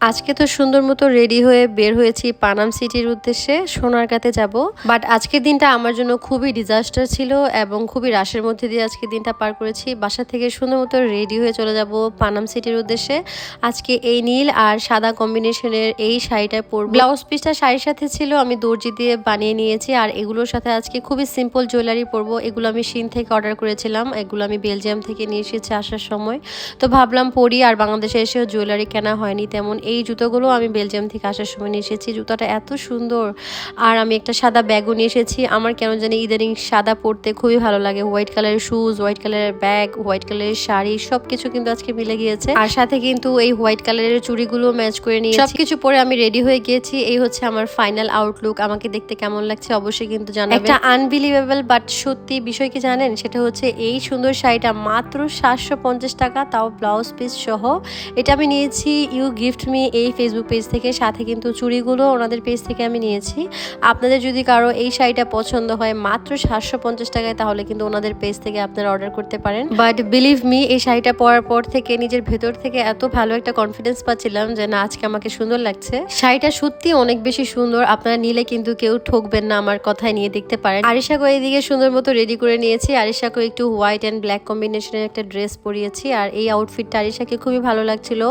আজকে তো সুন্দর মতো রেডি হয়ে বের হয়েছি পানাম সিটির উদ্দেশ্যে, সোনারগাঁতে যাব। বাট আজকের দিনটা আমার জন্য খুবই ডিজাস্টার ছিল এবং খুবই রাশের মধ্যে দিয়ে আজকে দিনটা পার করেছি। বাসা থেকে সুন্দর মতো রেডি হয়ে চলে যাব পানাম সিটির উদ্দেশ্যে। আজকে এই নীল আর সাদা কম্বিনেশনের এই শাড়িটা পরবো। ব্লাউজ পিসটা শাড়ির সাথে ছিল, আমি দর্জি দিয়ে বানিয়ে নিয়েছি আর এগুলোর সাথে আজকে খুবই সিম্পল জুয়েলারি পরবো। এগুলো আমি শিন থেকে অর্ডার করেছিলাম, এগুলো আমি বেলজিয়াম থেকে নিয়ে এসেছি আসার সময়। তো ভাবলাম পরি আর বাংলাদেশে এসেও জুয়েলারি কেনা হয়নি তেমন এই জুতোগুলো আমি বেলজিয়াম থেকে আসার সময় নিয়ে এসেছি। জুতোটা এত সুন্দর। আর আমি একটা সাদা ব্যাগও নিয়ে এসেছি। আমার কেন জানি ইদানিং সাদা পরতে খুবই ভালো লাগে। হোয়াইট কালারের শুজ হোয়াইট কালারের ব্যাগ হোয়াইট কালারের শাড়ি সব কিছু কিন্তু আজকে মিলে গিয়েছে। আর সাথে কিন্তু এই হোয়াইট কালারের চুড়িগুলো ম্যাচ করে নিয়ে সবকিছু পরে আমি রেডি হয়ে গিয়েছি। এই হচ্ছে আমার ফাইনাল আউটলুক আমাকে দেখতে কেমন লাগছে অবশ্যই কিন্তু জানাবেন। একটা আনবিলিভেবল বাট সত্যি বিষয় কি জানেন? সেটা হচ্ছে এই সুন্দর শাড়িটা মাত্র সাতশো পঞ্চাশ টাকা, তাও ব্লাউজ পিস সহ। এটা আমি নিয়েছি ইউ গিফট মি এই ফেসবুক পেজ থেকে, সাথে কিন্তু চুড়িগুলো ওনাদের পেজ থেকে আমি নিয়েছি। আপনাদের যদি কারও এই শাড়িটা পছন্দ হয় মাত্র সাতশো পঞ্চাশ টাকায়, তাহলে কিন্তু ওনাদের পেজ থেকে আপনারা অর্ডার করতে পারেন। বাট বিলিভ মি এই শাড়িটা পরার পর থেকে, নিজের ভেতর থেকে এত ভালো একটা কনফিডেন্স পাচ্ছিলাম যে, না, আজকে আমাকে সুন্দর লাগছে। শাড়িটা সত্যি অনেক বেশি সুন্দর। আপনারা নিলে কিন্তু কেউ ঠকবেন না, আমার কথায় নিয়ে দেখতে পারেন। আরিশাকে এইদিকে সুন্দর মতো রেডি করে নিয়েছি। আরিশাকে একটু হোয়াইট অ্যান্ড ব্ল্যাক কম্বিনেশনের একটা ড্রেস পরিয়েছি। আর এই আউটফিটটা আরিশাকে খুবই ভালো লাগছিল।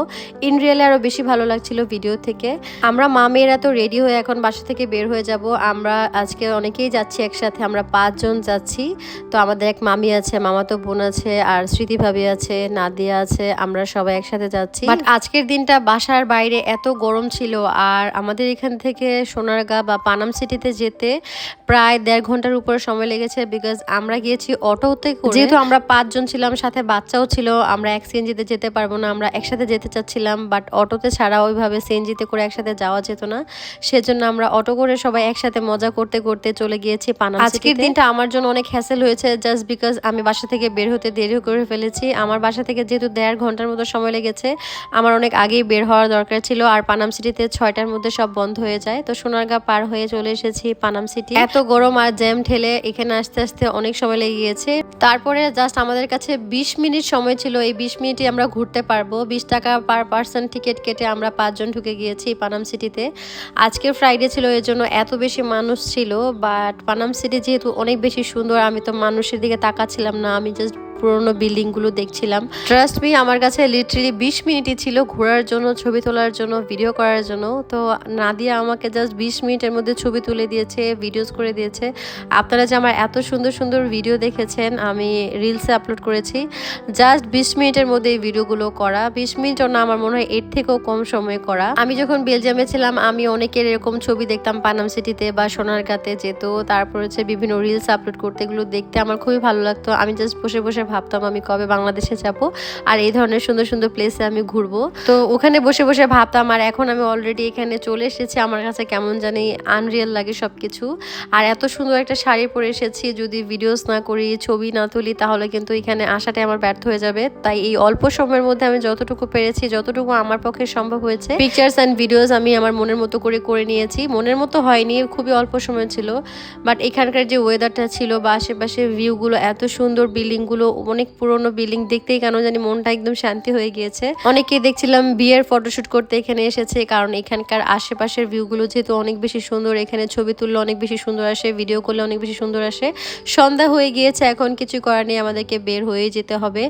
ইন রিয়েলে আরও বেশি ভালো লাগছিল ভিডিও থেকে। আমরা মা মেয়েরা তো রেডি হয়ে এখন বাসা থেকে বের হয়ে যাব। আমরা আজকে অনেকেই যাচ্ছি একসাথে, আমরা পাঁচজন যাচ্ছি। তো আমাদের এক মামি আছে, মামাতো বোন আছে, আর স্মৃতি ভাবি আছে, নাদিয়া আছে, আমরা সবাই একসাথে যাচ্ছি। বাট আজকের দিনটা বাসার বাইরে এত গরম ছিল, আর আমাদের এখান থেকে সোনারগাঁ বা পানাম সিটিতে যেতে প্রায় দেড় ঘণ্টার উপর সময় লেগেছে বিকজ আমরা গিয়েছি অটোতে যেহেতু আমরা পাঁচজন ছিলাম, সাথে বাচ্চাও ছিল, আমরা এক সিএনজিতে যেতে পারব না, আমরা একসাথে যেতে চাচ্ছিলাম বাট অটোতে ছাড়া ওইভাবে সিএনজিতে করে একসাথে যাওয়া যেত না। সেজন্য আমরা অটো করে সবাই একসাথে মজা করতে করতে চলে গিয়েছি পানাম আজকের দিনটা আমার জন্য অনেক হ্যাসেল হয়েছে জাস্ট বিকজ আমি বাসা থেকে বের হতে দেরি করে ফেলেছি। আমার বাসা থেকে যেহেতু দেড় ঘণ্টার মতো সময় লেগেছে আমার অনেক আগেই বের হওয়ার দরকার ছিল আর পানাম সিটিতে ছয়টার মধ্যে সব বন্ধ হয়ে যায়। তো সোনারগাঁ পার হয়ে চলে এসেছি পানাম সিটি। এত গরম আর জ্যাম ঠেলে এখানে আসতে আসতে অনেক সময় লেগে গিয়েছে। তারপরে জাস্ট আমাদের কাছে বিশ মিনিট সময় ছিল এই বিশ মিনিটে আমরা ঘুরতে পারব। বিশ টাকা পার পার্সন টিকিট কেটে আমরা পাঁচজন ঢুকে গিয়েছি পানাম সিটিতে। আজকে ফ্রাইডে ছিল, এর জন্য এত বেশি মানুষ ছিল বাট পানাম সিটি যেহেতু অনেক বেশি সুন্দর, আমি তো মানুষের দিকে তাকাচ্ছিলাম না, আমি জাস্ট পুরোনো বিল্ডিংগুলো দেখছিলাম। ট্রাস্ট মি আমার কাছে লিটারেলি বিশ মিনিটই ছিল ঘোরার জন্য, ছবি তোলার জন্য ভিডিও করার জন্য। তো নাদিয়া আমাকে জাস্ট বিশ মিনিটের মধ্যে ছবি তুলে দিয়েছে ভিডিওস করে দিয়েছে। আপনারা যে আমার এত সুন্দর সুন্দর ভিডিও দেখেছেন, আমি রিলসে আপলোড করেছি। জাস্ট বিশ মিনিটের মধ্যে এই ভিডিওগুলো করা। বিশ মিনিটও না, আমার মনে হয় এর থেকেও কম সময় করা। আমি যখন বেলজিয়ামে ছিলাম, আমি অনেকের এরকম ছবি দেখতাম পানাম সিটিতে বা সোনারগাঁতে যেত তারপর হচ্ছে বিভিন্ন রিলস আপলোড করতে, এগুলো দেখতে আমার খুবই ভালো লাগতো। আমি জাস্ট বসে বসে ভাবতাম আমি কবে বাংলাদেশে যাব। আর এই ধরনের সুন্দর সুন্দর প্লেসে আমি ঘুরবো। তো ওখানে বসে বসে ভাবতাম, আর এখন আমি অলরেডি এখানে চলে এসেছি। আমার কাছে কেমন জানি আনরিয়াল লাগে সব কিছু আর এত সুন্দর একটা শাড়ি পরে এসেছি, যদি ভিডিওস না করি, ছবি না তুলি, তাহলে কিন্তু এখানে আসাটাই আমার ব্যর্থ হয়ে যাবে। তাই এই অল্প সময়ের মধ্যে আমি যতটুকু পেরেছি, যতটুকু আমার পক্ষে সম্ভব হয়েছে পিকচার্স অ্যান্ড ভিডিওস আমি আমার মনের মতো করে করে নিয়েছি। মনের মতো হয়নি, খুবই অল্প সময় ছিল। বাট এখানকার যে ওয়েদারটা ছিল বা আশেপাশে ভিউগুলো এত সুন্দর বিল্ডিংগুলো অনেক পুরনো বিল্ডিং দেখতেই কেন জানি মনটা একদম শান্তি হয়ে গিয়েছে। অনেকেই দেখছিলাম বিয়ের ফটোশুট করতে এখানে এসেছে, কারণ এখানকার আশেপাশের ভিউগুলো যেহেতু অনেক বেশি সুন্দর, এখানে ছবি তুললে অনেক বেশি সুন্দর আসে ভিডিও করলে অনেক বেশি সুন্দর আসে। সন্ধ্যা হয়ে গিয়েছে, এখন কিছু করার নেই, আমাদেরকে বের হয়ে যেতে হবে।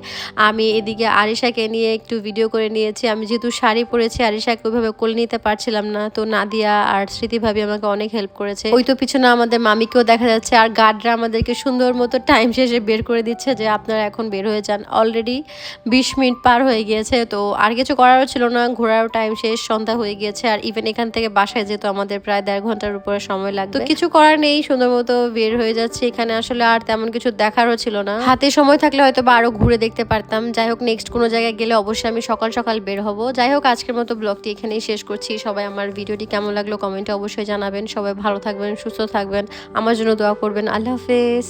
আমি এদিকে আরিশাকে নিয়ে একটু ভিডিও করে নিয়েছি, আমি যেহেতু শাড়ি পরেছি, আরিশাকে ওইভাবে কোলে নিতে পারছিলাম না, তো নাদিয়া আর স্মৃতি ভাবি আমাকে অনেক হেল্প করেছে। ওই তো পিছনে আমাদের মামিকেও দেখা যাচ্ছে, আর গার্ডরা আমাদেরকে সুন্দর মতো টাইম শেষে বের করে দিচ্ছে যে আপনারা এখন বের হয়ে যান। অলরেডি বিশ মিনিট পার হয়ে গিয়েছে, তো আর কিছু করারও ছিল না, ঘোরারও টাইম শেষ, সন্ধ্যা হয়ে গিয়েছে, আর ইভেন এখান থেকে বাসায় যেত আমাদের প্রায় দেড় ঘণ্টার উপরে সময় লাগবে। তো কিছু করার নেই, সুন্দর মতো বের হয়ে যাচ্ছে। এখানে আসলে আর তেমন কিছু দেখারও ছিল না। হাতে সময় থাকলে হয়তো বা আরও ঘুরে দেখতে পারতাম। যাই হোক নেক্সট কোনো জায়গায় গেলে অবশ্যই আমি সকাল সকাল বের হব। যাই হোক, আজকের মতো ব্লগটি এখানেই শেষ করছি। সবাই আমার ভিডিওটি কেমন লাগল কমেন্টে অবশ্যই জানাবেন। সবাই ভালো থাকবেন, সুস্থ থাকবেন। আমার জন্য দোয়া করবেন। আল্লাহ হাফেজ।